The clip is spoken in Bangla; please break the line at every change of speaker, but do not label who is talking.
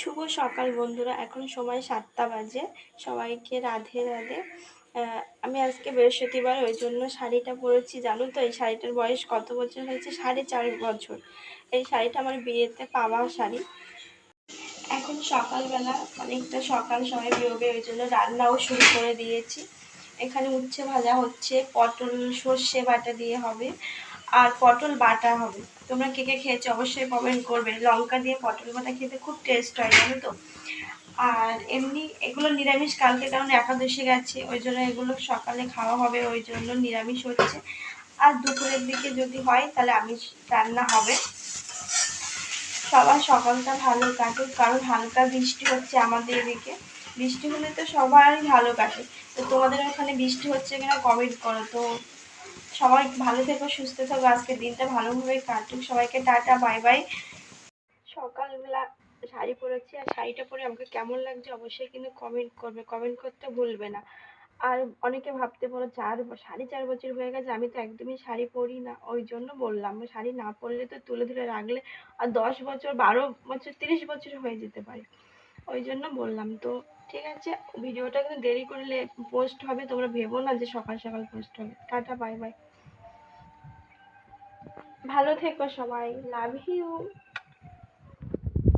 শুভ সকাল বন্ধুরা, এখন সময় সাতটা বাজে। সবাইকে রাধে রাধে। আমি আজকে বৃহস্পতিবার, ওই জন্য শাড়িটা পরেছি, জানো তো? এই শাড়িটার বয়স কত বছর হয়েছে? সাড়ে চার বছর। এই শাড়িটা আমার বিয়েতে পাওয়া শাড়ি। এখন সকালবেলা, অনেকটা সকাল, সবাই বেরোবে, ওই জন্য রান্নাও শুরু করে দিয়েছি। এখানে উচ্ছে ভাজা হচ্ছে, পটল সর্ষে বাটা দিয়ে হবে। আর পটল বাটা হবে। তোমরা কে কে খেয়েছো অবশ্যই কমেন্ট করবে। লঙ্কা দিয়ে পটল বাটা খেতে খুব টেস্ট হয়, জানো তো? আর এমনি এগুলো নিরামিষ কালকে কারণ একাদশী গেছে, ওই জন্য এগুলো সকালে খাওয়া হবে, ওই জন্য নিরামিষ হচ্ছে। আর দুপুরের দিকে যদি হয় তাহলে আমিষ রান্না হবে। সবার সকালটা ভালো কাটুক, কারণ হালকা বৃষ্টি হচ্ছে আমাদের এদিকে। বৃষ্টি হলে তো সবারই ভালো কাটে। তো তোমাদের ওখানে বৃষ্টি হচ্ছে কিনা কমেন্ট করো। তো সবাই ভালো থেকো, সুস্থ থাকো। আজকের দিনটা ভালোভাবে কাটুক। সবাইকে টাটা, বাই বাই। সকালবেলা শাড়ি পরেছি, আর শাড়িটা পরে আমাকে কেমন লাগছে অবশ্যই কিন্তু কমেন্ট করবে। কমেন্ট করতে ভুলবে না। আর অনেকে ভাবতে পারো, চার সাড়ে চার বছর হয়ে গেছে, আমি তো একদমই শাড়ি পরি না। ওই জন্য বললাম, শাড়ি না পরলে তো তুলে ধরে রাখলে আর দশ বছর, বারো বছর, তিরিশ বছর হয়ে যেতে পারে। ওই জন্য বললাম, তো ঠিক আছে, ভিডিওটা কিন্তু দেরি করলে পোস্ট হবে, তোমরা ভেবো না যে সকাল সকাল পোস্ট হবে। টাটা বাই বাই ভালো থেকো সবাই লাভ ইউ